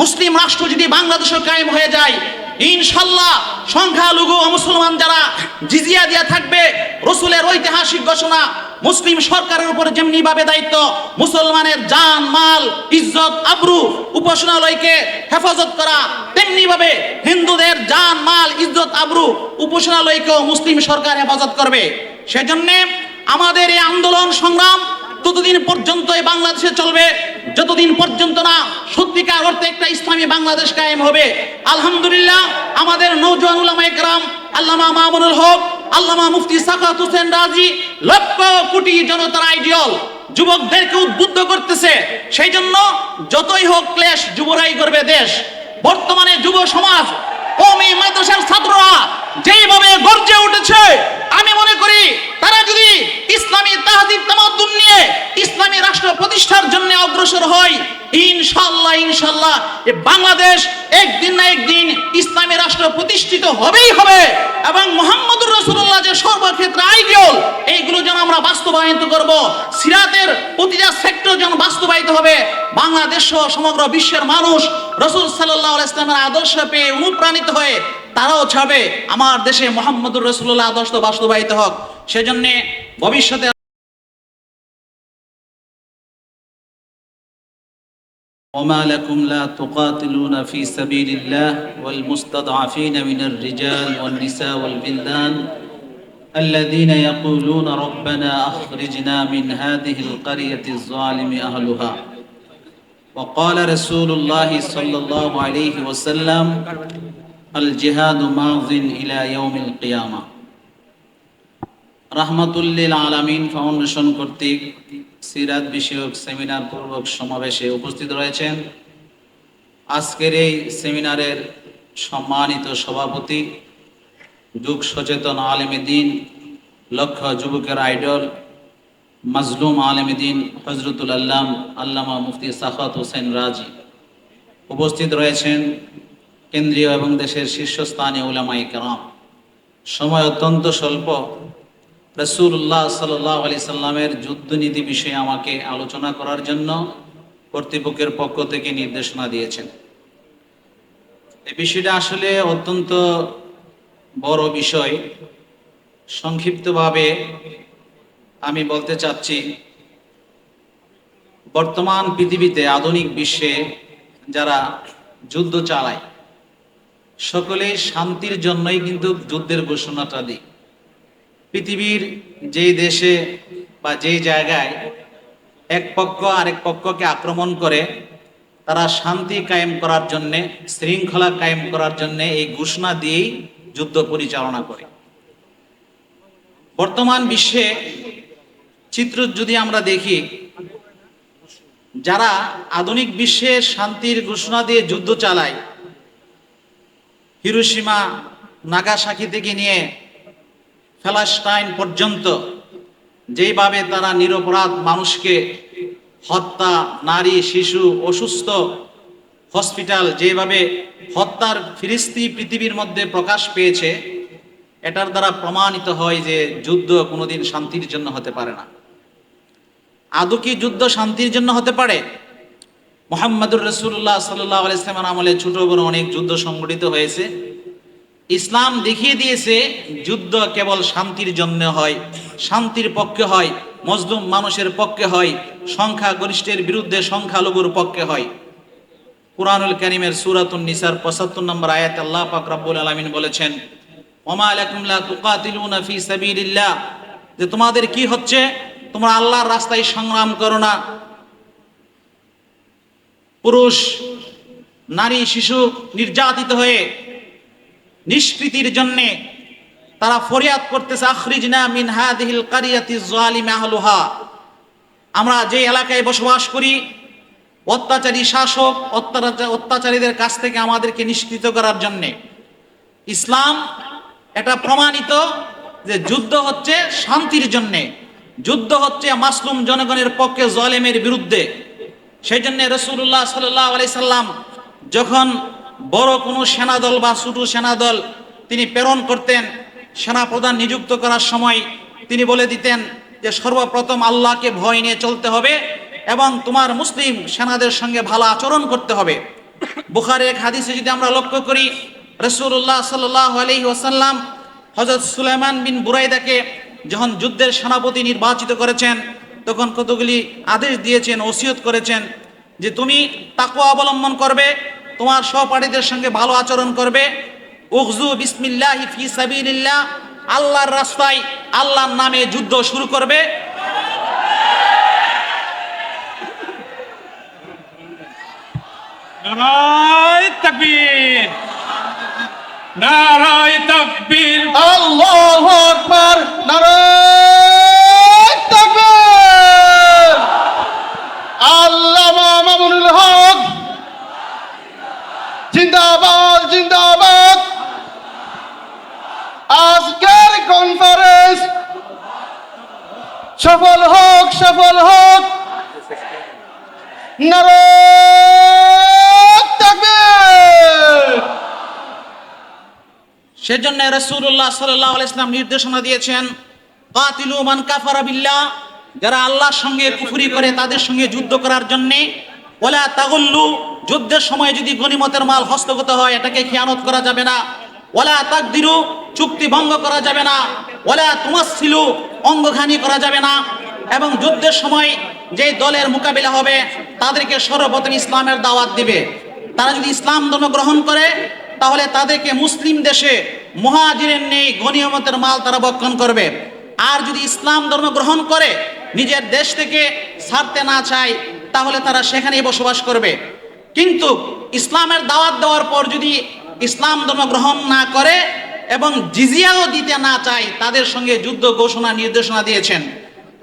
মুসলিম রাষ্ট্র যদি বাংলাদেশে কায়েম হয়ে যায়, ইনশাল্লাহ সংখ্যালঘু মুসলমান যারা জিজিয়া দিয়া থাকবে, রসুলের ঐতিহাসিক ঘোষণা, মুসলিম সরকারের উপর যেমনি ভাবে দায়িত্ব, মুসলমানের জান, মাল, ইজ্জত, আবরু, উপাসনালয়কে হেফাজত করা তেমনি ভাবে হিন্দুদের জান, মাল, ইজ্জত, আবরু, উপাসনালয়কেও মুসলিম সরকার হেফাজত করবে। সেজন্য আমাদের এই আন্দোলন সংগ্রাম ততদিন পর্যন্ত বাংলাদেশে চলবে। যতদিন পর্যন্ত না সত্যিকার অর্থে একটা ইসলামী বাংলাদেশ কায়েম হবে, আলহামদুলিল্লাহ আমাদের নৌজওয়ান উলামা একরাম, আল্লামা মামুনুল হক, আল্লামা মুফতি সাকাত হোসেন রাজি, লক্ষ কোটি জনতার আইডিয়াল যুবকদেরকে উদ্বুদ্ধ করতেছে। সেই জন্য যতই হোক ক্লেশ যুবরাই করবে দেশ। বর্তমানে যুব সমাজ কমি মাদ্রাসার ছাত্ররা যেইভাবে গর্জে উঠেছে, আমি মনে করি তারা যদি ইসলামী তাহাদিব তামাদ্দুন নিয়ে ইসলামী রাষ্ট্র প্রতিষ্ঠার জন্য অগ্রসর হয়, ইনশাআল্লাহ এ বাংলাদেশ একদিন না একদিন ইসলামী রাষ্ট্র প্রতিষ্ঠিত হবেই হবে। এবং মোহাম্মদুর রাসূলুল্লাহ যে সর্বক্ষেত্রে আইডিয়াল, এইগুলো যেন আমরা বাস্তবায়িত করব। সিরাতের প্রতিটা সেক্টর যেন বাস্তবায়িত হবে। বাংলাদেশ সহ সমগ্র বিশ্বের মানুষ রসুল সাল্লাহ ইসলামের আদর্শ পেয়ে অনুপ্রাণিত হয়ে তারাও ছাবে আমার দেশে মোহাম্মদুর রসুল্লাহ আদর্শ বাস্তবায়িত হোক। সেজন্যে ভবিষ্যতে وما لكم لا تقاتلون في سبيل الله والمستضعفين من الرجال والنساء والبلدان الذين يقولون ربنا اخرجنا من هذه القريه الظالم اهلها وقال رسول الله صلى الله عليه وسلم الجهاد ماض الى يوم القيامه রাহমাতুল্লিল আলামিন ফাউন্ডেশন কর্তৃক সিরাত বিষয়ক সেমিনার পূর্বক সমাবেশে উপস্থিত রয়েছেন। আজকের এই সেমিনারের সম্মানিত সভাপতি, যুগ সচেতন আলেমেদিন লক্ষ যুবকের আইডল, মাজলুম আলেমেদিন হজরতুল আল্লাম, আল্লামা মুফতি সাফাত হোসেন রাজি উপস্থিত রয়েছেন। কেন্দ্রীয় এবং দেশের শীর্ষস্থানীয় উলামাই কেরাম। সময় অত্যন্ত স্বল্প। রসুল্লাহ সাল্লাহ আলি সাল্লামের যুদ্ধনীতি বিষয়ে আমাকে আলোচনা করার জন্য কর্তৃপক্ষের পক্ষ থেকে নির্দেশনা দিয়েছেন। এই বিষয়টা আসলে অত্যন্ত বড় বিষয়। সংক্ষিপ্তভাবে আমি বলতে চাচ্ছি, বর্তমান পৃথিবীতে আধুনিক বিশ্বে যারা যুদ্ধ চালায় সকলেই শান্তির জন্যই কিন্তু যুদ্ধের ঘোষণাটা দিই পৃথিবীর যেই দেশে বা যেই জায়গায় এক পক্ষ আরেক পক্ষকে আক্রমণ করে, তারা শান্তি কায়েম করার জন্যে, শৃঙ্খলা কায়েম করার জন্যে এই ঘোষণা দিয়েই যুদ্ধ পরিচালনা করে। বর্তমান বিশ্বে চিত্র যদি আমরা দেখি, যারা আধুনিক বিশ্বে শান্তির ঘোষণা দিয়ে যুদ্ধ চালায় হিরোসীমা নাগাসাকি থেকে নিয়ে ফ্যালাস্টাইন পর্যন্ত যেইভাবে তারা নিরপরাধ মানুষকে হত্যা, নারী, শিশু, অসুস্থ, হসপিটাল যেভাবে হত্যার ফিরিস্তি পৃথিবীর মধ্যে প্রকাশ পেয়েছে, এটার দ্বারা প্রমাণিত হয় যে যুদ্ধ কোনোদিন শান্তির জন্য হতে পারে না। আদৌ কি যুদ্ধ শান্তির জন্য হতে পারে? মোহাম্মদুর রসুল্লাহ সাল্লাহ আলাইসলামের আমলে ছোট বড় অনেক যুদ্ধ সংগঠিত হয়েছে। ইসলাম দেখিয়ে দিয়েছে, যুদ্ধ কেবল শান্তির জন্য হয়, শান্তির পক্ষে হয়, মজলুম মানুষের পক্ষে হয় সংখ্যা গরিষ্ঠের বিরুদ্ধে সংখ্যালঘুর পক্ষে হয়। কুরআনুল করিমের সুরাতুন নিসার পঁচাত্তর নম্বর আয়াত আল্লাহ পাক রব্বুল আলামিন বলেছেন, ওমা আলাইকুম লা তুকাতিলুনা ফি সাবিলিল্লাহ। যে তোমাদের কি হচ্ছে? তোমরা আল্লাহর রাস্তায় সংগ্রাম করো না। পুরুষ, নারী, শিশু নির্যাতিত হয়ে নিষ্কৃতির জন্যে তারা ফরিয়াদ করতেছে, আখরিজনা মিন হাদিহিল কারিয়াতি জালিম আহলুহা। আমরা যে এলাকায় বসবাস করি, অত্যাচারী শাসক, অত্যাচার, অত্যাচারীদের কাছ থেকে আমাদেরকে নিষ্কৃত করার জন্যে। ইসলাম এটা প্রমাণিত যে যুদ্ধ হচ্ছে শান্তির জন্যে। যুদ্ধ হচ্ছে মাসলুম জনগণের পক্ষে জলেমের বিরুদ্ধে। সেই জন্য রসুল্লাহ সাল্লাহ আলি সাল্লাম যখন বড় কোনো সেনাদল বা ছোট সেনাদল তিনি প্রেরণ করতেন সেনা প্রধান নিযুক্ত করার সময় তিনি বলে দিতেন যে, সর্বপ্রথম আল্লাহকে ভয় নিয়ে চলতে হবে এবং তোমার মুসলিম সেনাদের সঙ্গে ভালো আচরণ করতে হবে। বুখারের এক হাদিসে যদি আমরা লক্ষ্য করি রসুল্লাহ সাল্লাহ আলহি ওয়াসাল্লাম হজরত সুলাইমান বিন বুরাইদাকে যখন যুদ্ধের সেনাপতি নির্বাচিত করেছেন, তখন কতগুলি আদেশ দিয়েছেন, ওসিয়ত করেছেন যে, তুমি তাকুয়া অবলম্বন করবে তোমার সহপাঠীদের সঙ্গে ভালো আচরণ করবে। উখজু বিসমিল্লাহ ফি সাবিলিল্লাহ আল্লাহর রাস্তায় আল্লাহর নামে যুদ্ধ শুরু করবে। নারায় তাকবীর নারায় তাকবীর। আল্লাহু আকবার নারায়ে তাকবীর আল্লামা মামুনুল হক জিন্দাবাদ জিন্দাবাদ আজকের কনফারেন্স সফল হোক, সফল হোক। সেজন্য রসুল্লাহ সাল্লাহ ইসলাম নির্দেশনা দিয়েছেন, কাতিলু মান কাফারা বিল্লাহ যারা আল্লাহর সঙ্গে কুফরি করে তাদের সঙ্গে যুদ্ধ করার জন্যে ওলা তাগুল্লু যুদ্ধের সময় যদি গনিমতের মাল হস্তগত হয়, এটাকে খেয়ানত করা যাবে না। ওলা তাকদিরু চুক্তি ভঙ্গ করা যাবে না। ওলা তুমাসিলু অঙ্গখানি করা যাবে না। এবং যুদ্ধের সময় যে দলের মোকাবিলা হবে, তাদেরকে সর্বপ্রথম ইসলামের দাওয়াত দিবে। তারা যদি ইসলাম ধর্ম গ্রহণ করে, তাহলে তাদেরকে মুসলিম দেশে মহাজিরের নেই গনিয়মতের মাল তারা বক্ষণ করবে। আর যদি ইসলাম ধর্ম গ্রহণ করে, নিজের দেশ থেকে ছাড়তে না চায়, তাহলে তারা সেখানেই বসবাস করবে। কিন্তু ইসলামের দাওয়াত দেওয়ার পর যদি ইসলাম ধর্ম গ্রহণ না করে এবং জিজিয়াও দিতে না চায়, তাদের সঙ্গে যুদ্ধ ঘোষণা নির্দেশনা দিয়েছেন।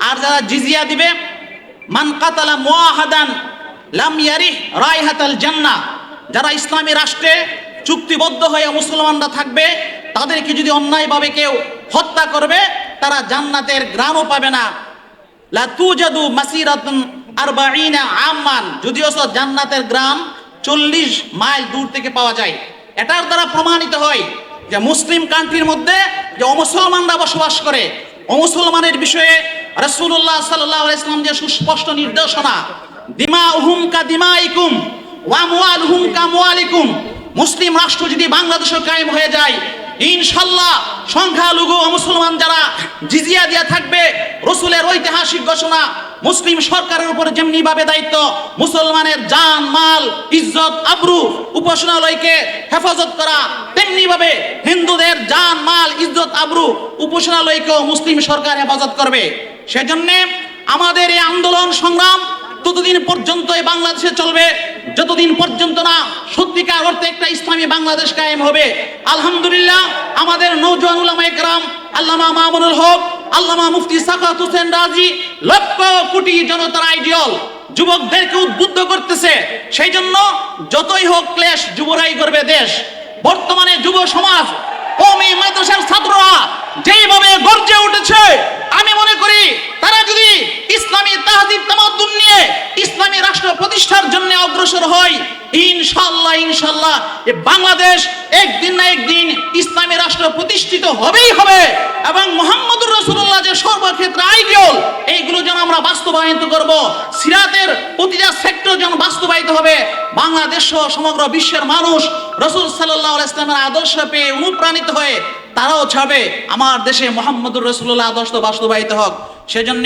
আর যারা জিজিয়া দিবে, মান কাতালা মুআহাদান লাম ইয়ারিহ রায়হাতাল জান্নাহ, যারা ইসলামী রাষ্ট্রে চুক্তিবদ্ধ হয়ে মুসলমানরা থাকবে, তাদেরকে যদি অন্যায়ভাবে কেউ হত্যা করবে, তারা জান্নাতের গ্রামও পাবে না। লা তুজাদু মাসিরাতুন আরবাঈনা আম্মান, যদিও সব জান্নাতের গ্রাম চল্লিশ মাইল দূর থেকে পাওয়া যায়। এটার দ্বারা প্রমাণিত হয় যে মুসলিম কান্ট্রির মধ্যে যে অমুসলমানরা বসবাস করে, অমুসলমানের বিষয়ে রসুল্লাহ সাল্লাহ ইসলাম যে সুস্পষ্ট নির্দেশনা দিমা উহুম কা দিমা ইকুম ওয়ামওয়াল হুম কা মোয়ালিকুম মুসলিম রাষ্ট্র যদি বাংলাদেশে কায়েম হয়ে যায়, ইনশাল্লাহ সংখ্যালঘু মুসলমান যারা জিজিয়া দিয়া থাকবে, রসুলের ঐতিহাসিক ঘোষণা, মুসলিম সরকারের উপর যেমনি ভাবে দায়িত্ব, মুসলমানের জান, মাল, ইজ্জত, আবরু, উপাসনালয়কে হেফাজত করা তেমনি ভাবে হিন্দুদের জান, মাল, ইজ্জত, আবরু, উপাসনালয়কেও মুসলিম সরকার হেফাজত করবে। সেজন্য আমাদের এই আন্দোলন সংগ্রাম ততদিন পর্যন্ত এই বাংলাদেশে চলবে, যতদিন পর্যন্ত না সত্যিকার অর্থে একটা ইসলামী বাংলাদেশ কায়েম হবে, আলহামদুলিল্লাহ আমাদের নৌজওয়ান উলামা একরাম, আল্লামা মামুনুল হক, আল্লামা মুফতি সাকাত হোসেন রাজি, লক্ষ কোটি জনতার আইডিয়াল যুবকদেরকে উদ্বুদ্ধ করতেছে। সেই জন্য যতই হোক ক্লেশ যুবরাই করবে দেশ। বর্তমানে যুব সমাজ কমি মাদ্রাসার ছাত্ররা যেইভাবে গর্জে উঠেছে, আমি মনে করি তারা যদি ইসলামী তাহাদিব তামাদ্দুন নিয়ে ইসলামী রাষ্ট্র প্রতিষ্ঠার জন্য অগ্রসর হয়, ইনশাআল্লাহ এ বাংলাদেশ একদিন না একদিন ইসলামী রাষ্ট্র প্রতিষ্ঠিত হবেই হবে। এবং মোহাম্মদুর রসুল্লাহ যে সর্বক্ষেত্রে আইডিয়াল, এইগুলো যেন আমরা বাস্তবায়িত করব। সিরাতের প্রতিটা সেক্টর যেন বাস্তবায়িত হবে। বাংলাদেশ সহ সমগ্র বিশ্বের মানুষ রসুল সাল্লাহ ইসলামের আদর্শ পেয়ে অনুপ্রাণিত হয়ে তারাও ছাবে আমার দেশে মোহাম্মদুর রসুল্লাহ আদর্শ বাস্তবায়িত হোক। সেজন্য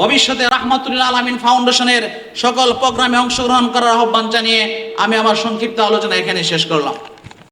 ভবিষ্যতে রাহমাতুল্লাহ আলমিন ফাউন্ডেশনের সকল প্রোগ্রামে অংশগ্রহণ করার আহ্বান জানিয়ে আমি আমার সংক্ষিপ্ত আলোচনা এখানে শেষ করলাম।